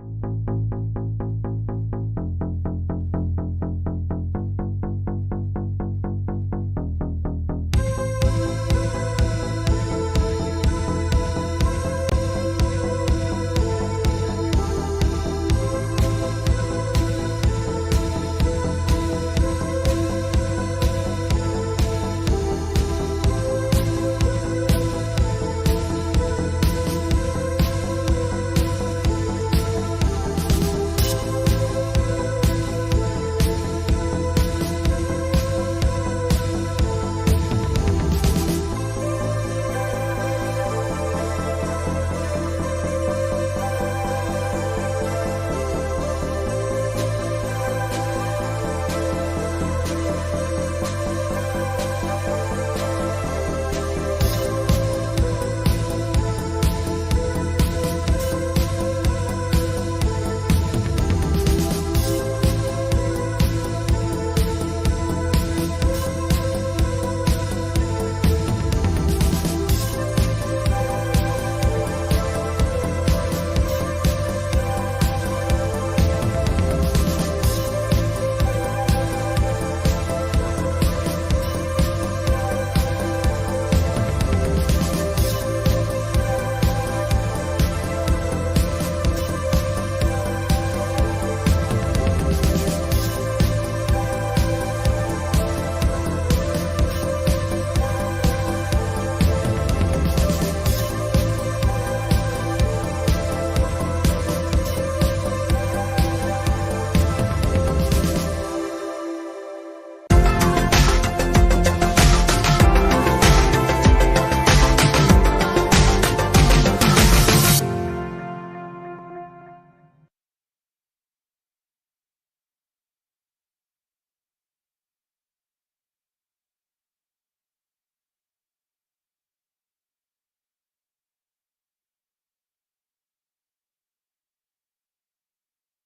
you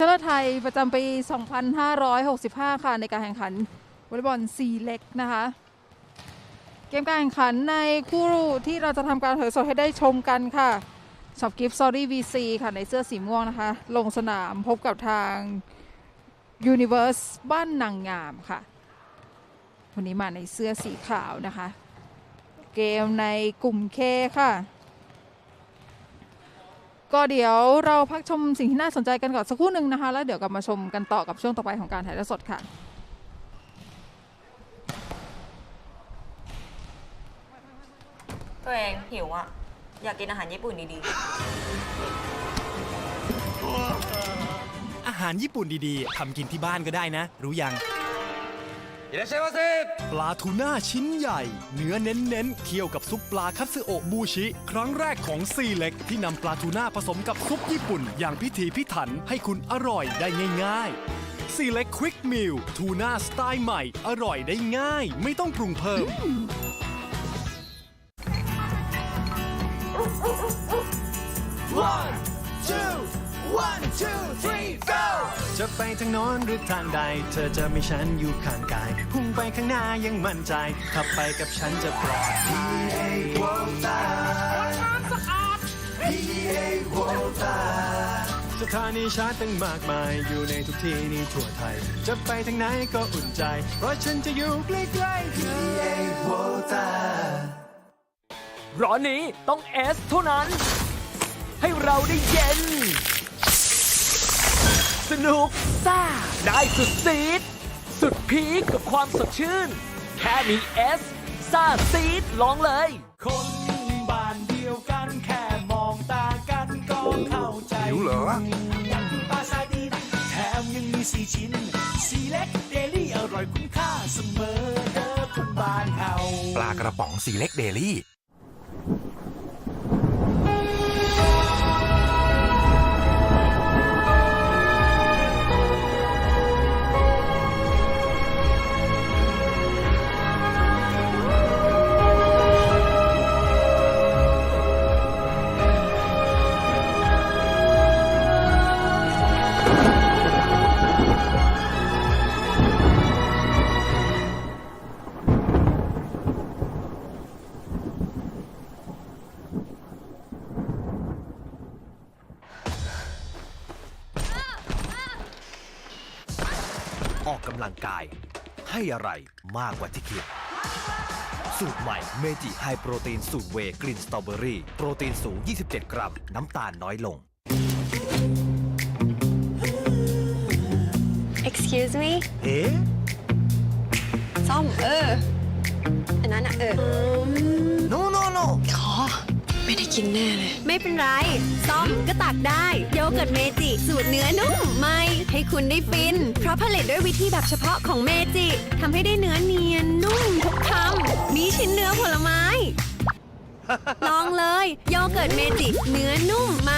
ชาติไทยประจำปี 2565 ค่ะ ในการแข่งขันวอลเลย์บอลซีเล็กนะคะ เกมการแข่งขันในคู่ที่เราจะทำการถ่ายสดให้ได้ชมกันค่ะช็อปกิฟต์ซอรี่ VC ค่ะ ในเสื้อสีม่วงนะคะ ลงสนามพบกับทาง Universe บ้านนางงามค่ะ วันนี้มาในเสื้อสีขาวนะคะ เกมในกลุ่มเคค่ะ ก็เดี๋ยวเราพักชมสิ่งที่น่าสนใจกันก่อนสักครู่หนึ่งนะคะ แล้วเดี๋ยวกลับมาชมกันต่อกับช่วงต่อไปของการถ่ายทอดสดค่ะตัวเองหิวอะ อยากกินอาหารญี่ปุ่นดีอาหารญี่ปุ่นดีๆทำกินที่บ้านก็ได้นะ รู้ยัง いらっしゃいませ ปลาทูน่าชิ้นใหญ่ เนื้อเน้นๆ เคี่ยวกับซุปปลาคัตสึโอะบูชิ ครั้งแรกของซีเล็ก ที่นำปลาทูน่าผสมกับซุปญี่ปุ่น อย่างพิถีพิถันให้คุณอร่อยได้ง่ายๆซีเล็กควิกมิลทูน่าสไตล์ใหม่ อร่อยได้ง่าย ไม่ต้องปรุงเพิ่ม จะไปทางโน้นหรือทางใด เธอจะมีฉันอยู่ข้างกาย พุ่งไปข้างหน้ายังมั่นใจ ขับไปกับฉันจะปลอดภัยสถานีชาร์จตั้งมากมายอยู่ในทุกที่นี่ทั่วไทย จะไปทางไหนก็อุ่นใจ เพราะฉันจะอยู่ใกล้ๆเธอร้อนนี้ต้องเอสเท่านั้น ให้เราได้เย็น สนุกซ่า ได้สุดซีด สุดพีคกับความสดชื่น แค่มีเอสซ่าซีดลองเลย คนบ้านเดียวกันแค่มองตากันก็เข้าใจหิวเหรออยากกินปลาซาดีนแถมยังมีสี่ชิ้น สีเล็กเดลี่อร่อยคุ้มค่าเสมอเด้อคนบ้านเฮาปลากระป๋องสีเล็กเดลี่ ออกกำลังกาย ให้อะไรมากกว่าที่คิด สูตรใหม่เมจิไฮโปรตีนสูตรเวย์กลิ่นสตรอเบอรี่โปรตีนสูง 27 กรัม น้ำตาลน้อยลง Excuse me เอ๊ะซ่อมเออ อันนั้นอะเออ no no no ขอ ไม่ได้กินแน่เลย ไม่เป็นไร ซ่อมก็ตักได้ โยเกิร์ตเมจิ สูตรเนื้อนุ่มไม่ให้คุณได้ฟิน เพราะผลิตด้วยวิธีแบบเฉพาะของเมจิทำให้ได้เนื้อเนียนนุ่มทุกคำมีชิ้นเนื้อผลไม้ ลองเลย โยเกิร์ตเมจิ เนื้อนุ่มไม่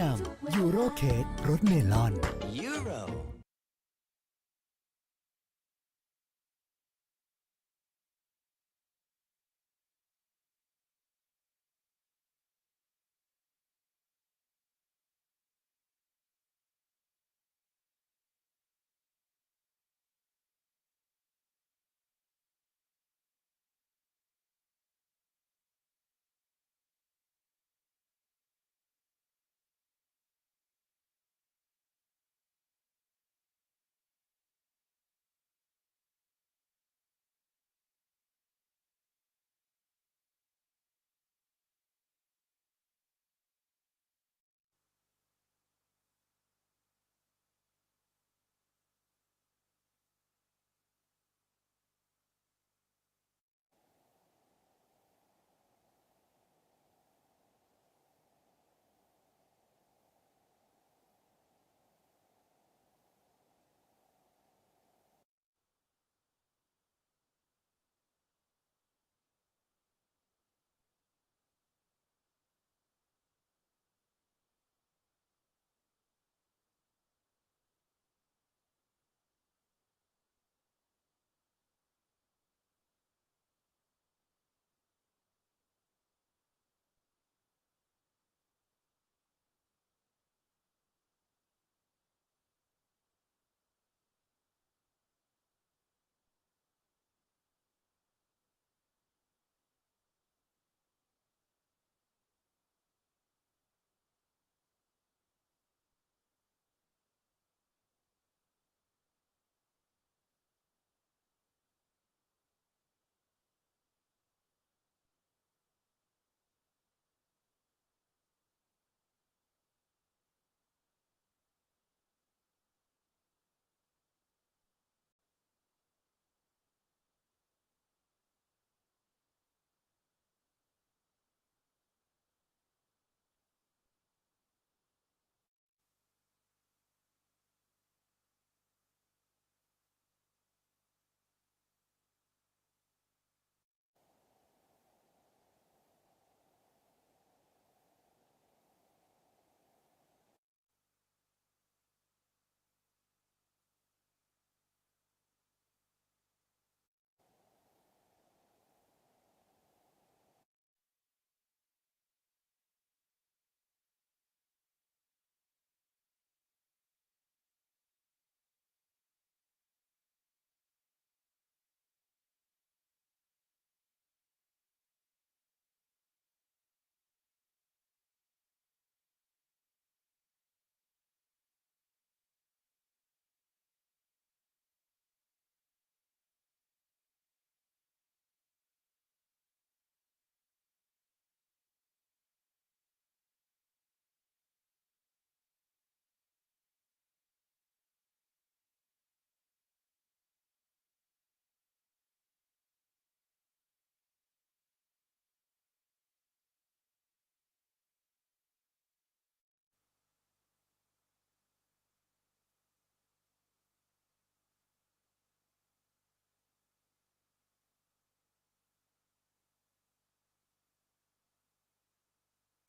นำยูโรเค้กรสเมลอนยูโร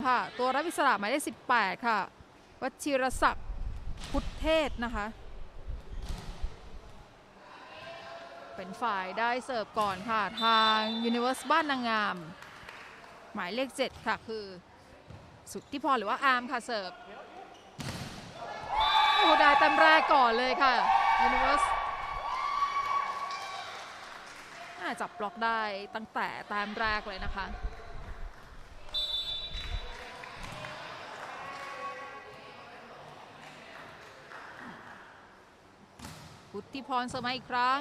ภะตัวรับอิสระหมายเลข18 ค่ะวชิรศักดิ์พุทธเทศนะคะ เป็นฝ่ายได้เสิร์ฟก่อนค่ะ ทาง Universe บ้านนางงาม หมายเลข 7 ค่ะ คือ สุทธิพรหรือว่าอาร์มค่ะเสิร์ฟโอ้โหได้เต็มแรกก่อนเลยค่ะ Universe จับบล็อกได้ตั้งแต่ตามแรกเลยนะคะ พุทธิพรสมัยอีกครั้ง